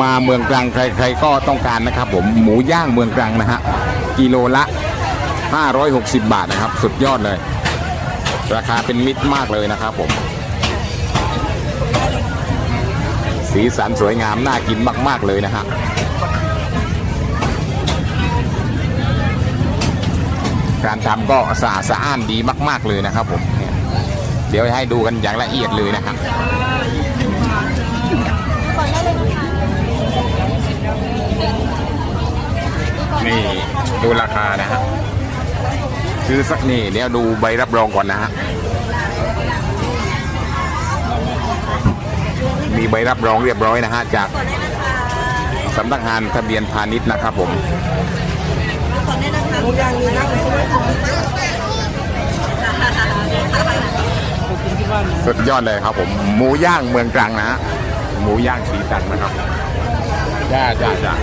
มาเมืองตรังใคร ๆ ก็ต้องการนะครับผมหมูย่างเมืองตรังนะฮะกิโลละ 560 บาทนะครับ สุดยอดเลย ราคาเป็นมิตรมากเลยนะครับผม สีสันสวยงามน่ากินมาก ๆ เลยนะฮะการทำก็สะอาดสะอ้านดีมาก ๆ เลยนะครับผมเนี่ยเดี๋ยวให้ดูกันอย่างละเอียดเลยนะครับ นี่ ดูราคานะฮะคือสักนี่เดี๋ยวดูใบรับรองก่อนนะฮะมีใบรับรองเรียบร้อยนะฮะจากสำนักงานทะเบียนพาณิชย์นะครับผมสุดยอดเลยครับผม หมูย่างเมืองตรังนะฮะหมูย่างสีสันนะครับจ้าจ้าจ้า